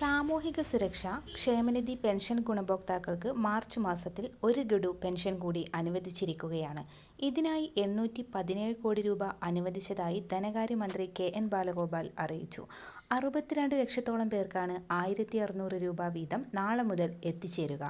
സാമൂഹിക സുരക്ഷ ക്ഷേമനിധി പെൻഷൻ ഗുണഭോക്താക്കൾക്ക് മാർച്ച് മാസത്തിൽ ഒരു ഗഡു പെൻഷൻ കൂടി അനുവദിച്ചിരിക്കുകയാണ്. ഇതിനായി എണ്ണൂറ്റി പതിനേഴ് കോടി രൂപ അനുവദിച്ചതായി ധനകാര്യമന്ത്രി കെ എൻ ബാലഗോപാൽ അറിയിച്ചു. അറുപത്തിരണ്ട് ലക്ഷത്തോളം പേർക്കാണ് ആയിരത്തി അറുന്നൂറ് രൂപ വീതം നാളെ മുതൽ എത്തിച്ചേരുക.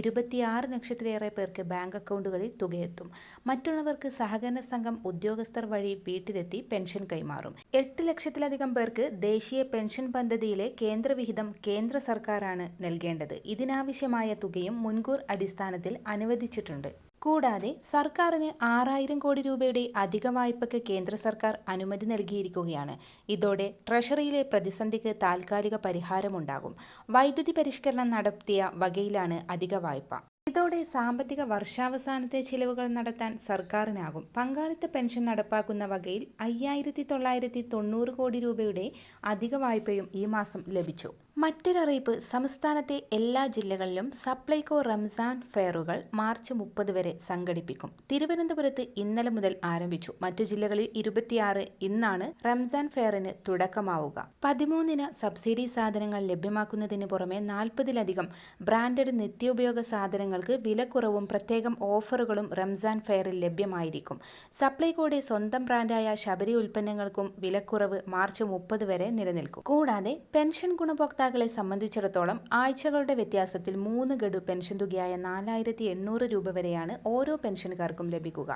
ഇരുപത്തിയാറ് ലക്ഷത്തിലേറെ പേർക്ക് ബാങ്ക് അക്കൗണ്ടുകളിൽ തുകയെത്തും മറ്റുള്ളവർക്ക് സഹകരണ സംഘം ഉദ്യോഗസ്ഥർ വഴി വീട്ടിലെത്തി പെൻഷൻ കൈമാറും. എട്ട് ലക്ഷത്തിലധികം പേർക്ക് ദേശീയ പെൻഷൻ പദ്ധതിയിലെ കേന്ദ്രവിഹിതം കേന്ദ്ര സർക്കാരാണ് നൽകേണ്ടത്. ഇതിനാവശ്യമായ തുകയും മുൻകൂർ അടിസ്ഥാനത്തിൽ അനുവദിച്ചിട്ടുണ്ട്. കൂടാതെ സർക്കാരിന് ആറായിരം കോടി രൂപയുടെ അധിക വായ്പയ്ക്ക് കേന്ദ്ര സർക്കാർ അനുമതി നൽകിയിരിക്കുകയാണ്. ഇതോടെ ട്രഷറിയിലെ പ്രതിസന്ധിക്ക് താൽക്കാലിക പരിഹാരമുണ്ടാകും. വൈദ്യുതി പരിഷ്കരണം നടത്തിയ വകയിലാണ് അധിക വായ്പ. ഇതോടെ സാമ്പത്തിക വർഷാവസാനത്തെ ചിലവുകൾ നടത്താൻ സർക്കാരിനാകും. പങ്കാളിത്ത പെൻഷൻ നടപ്പാക്കുന്ന വകയിൽ അയ്യായിരത്തി തൊള്ളായിരത്തി തൊണ്ണൂറ് കോടി രൂപയുടെ അധിക വായ്പയും ഈ മാസം ലഭിച്ചു. മറ്റൊരറിയിപ്പ്. സംസ്ഥാനത്തെ എല്ലാ ജില്ലകളിലും സപ്ലൈകോ റംസാൻ ഫെയറുകൾ മാർച്ച് മുപ്പത് വരെ സംഘടിപ്പിക്കും. തിരുവനന്തപുരത്ത് ഇന്നലെ മുതൽ ആരംഭിച്ചു. മറ്റു ജില്ലകളിൽ ഇരുപത്തിയാറ് ഇന്നാണ് റംസാൻ ഫെയറിന് തുടക്കമാവുക. പതിമൂന്നിന് സബ്സിഡി സാധനങ്ങൾ ലഭ്യമാക്കുന്നതിന് പുറമെ നാൽപ്പതിലധികം ബ്രാൻഡഡ് നിത്യോപയോഗ സാധനങ്ങൾക്ക് വിലക്കുറവും പ്രത്യേകം ഓഫറുകളും റംസാൻ ഫെയറിൽ ലഭ്യമായിരിക്കും. സപ്ലൈകോയുടെ സ്വന്തം ബ്രാൻഡായ ശബരി ഉൽപ്പന്നങ്ങൾക്കും വിലക്കുറവ് മാർച്ച് മുപ്പത് വരെ നിലനിൽക്കും. കൂടാതെ പെൻഷൻ ഗുണഭോക്താക്കൾ ഉപഭോക്താക്കളെ സംബന്ധിച്ചിടത്തോളം ആഴ്ചകളുടെ വ്യത്യാസത്തിൽ മൂന്ന് ഗഡു പെൻഷൻ തുകയായ നാലായിരത്തി എണ്ണൂറ് രൂപ വരെയാണ് ഓരോ പെൻഷൻകാർക്കും ലഭിക്കുക.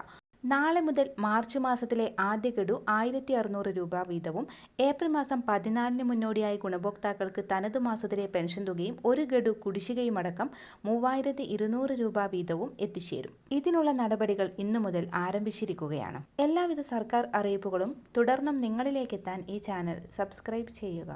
നാളെ മുതൽ മാർച്ച് മാസത്തിലെ ആദ്യ ഗഡു ആയിരത്തി അറുന്നൂറ് രൂപ വീതവും ഏപ്രിൽ മാസം പതിനാലിന് മുന്നോടിയായി ഗുണഭോക്താക്കൾക്ക് തനത് മാസത്തിലെ പെൻഷൻ തുകയും ഒരു ഗഡു കുടിശ്ശികയുമടക്കം മൂവായിരത്തി ഇരുന്നൂറ് രൂപ വീതവും എത്തിച്ചേരും. ഇതിനുള്ള നടപടികൾ ഇന്നു മുതൽ ആരംഭിച്ചിരിക്കുകയാണ്. എല്ലാവിധ സർക്കാർ അറിയിപ്പുകളും തുടർന്നും നിങ്ങളിലേക്കെത്താൻ ഈ ചാനൽ സബ്സ്ക്രൈബ് ചെയ്യുക.